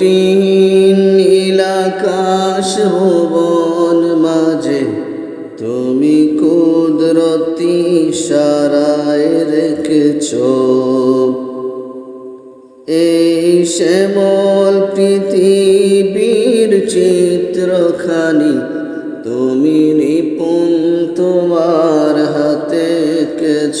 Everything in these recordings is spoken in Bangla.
কোটিহীন নীলাকাশ ভুবন মাঝে, তুমি কুদরতি সারায় রেখেছ। এই শ্যামল পৃথিবীর চিত্রখানি, তুমি নিপুণ তোমার হাতে কেছ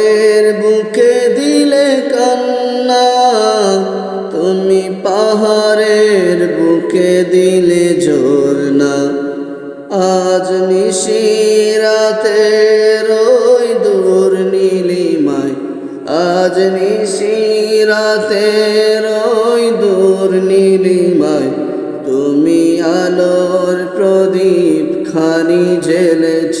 সাগরের বুকে দিলে কান্না, তুমি পাহাড়ের বুকে দিলে ঝরনা। আজ নিশিরাতে রই দূর নীলিমায়, আজ নিশিরাতে রই দূর নীলিমায়, তুমি আলোর প্রদীপ খানি জেলেছ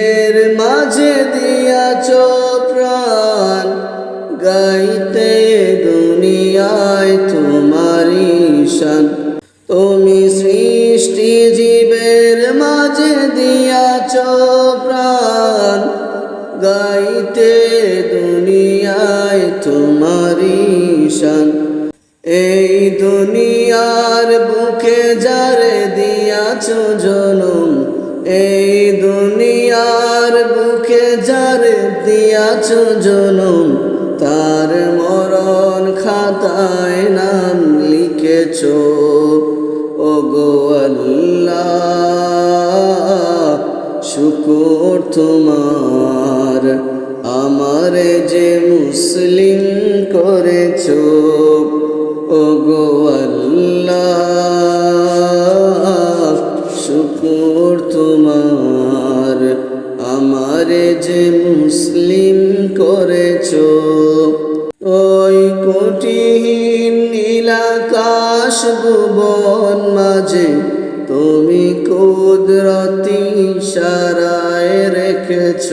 দুনিয়ায় তোমারি শান। এই দুনিয়ার বুকে যারে দিয়াছ জনম এই দুনিয়ার বুকে যারে দিয়াছ জনম তার মরণ খাতায় নাম লিখেছ। ও গো আল্লাহ, শুকুর তোমার, আমার যে মুসলিম করেছ ও গো আল্লাহ, শুকুর তোমার। আমার যে মুসলিম করেছ, ওই কোটিহীন নীলাকাশ ভুবন মাঝে তুমি কুদরতি সারায় রেখেছ।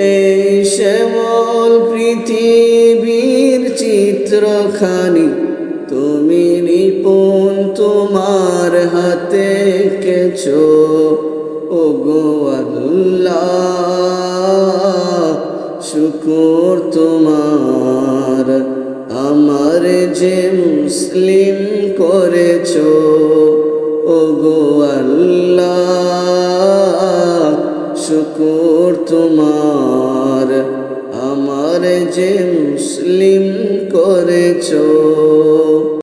এই শ্যামল পৃথিবীর চিত্রখানি, তুমি নিপুণ তোমার হাতে কেছ। ও গো শুকুর তোমার, আমার যে মুসলিম করেছ। ও গো আল্লাহ শুকুর তোমার আমার যে মুসলিম করেছ।